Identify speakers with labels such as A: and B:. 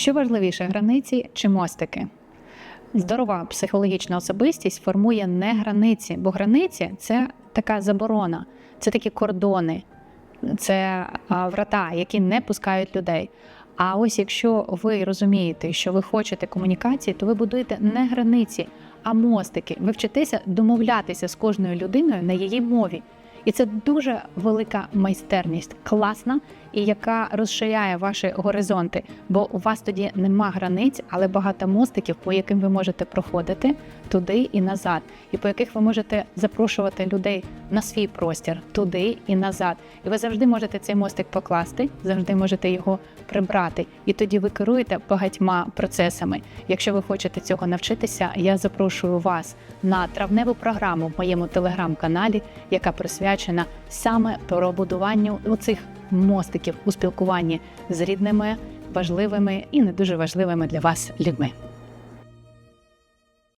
A: Що важливіше, границі чи мостики? Здорова психологічна особистість формує не границі, бо границі це така заборона, це такі кордони, це врата, які не пускають людей. А ось якщо ви розумієте, що ви хочете комунікації, то ви будуєте не границі, а мостики. Ви вчитеся домовлятися з кожною людиною на її мові. І це дуже велика майстерність, класна і яка розширяє ваші горизонти. Бо у вас тоді нема границь, але багато мостиків, по яким ви можете проходити туди і назад, і по яких ви можете запрошувати людей на свій простір туди і назад. І ви завжди можете цей мостик покласти, завжди можете його прибрати. І тоді ви керуєте багатьма процесами. Якщо ви хочете цього навчитися, я запрошую вас на травневу програму в моєму телеграм-каналі, яка присвячена саме пробудуванню оцих мостиків у спілкуванні з рідними, важливими і не дуже важливими для вас людьми.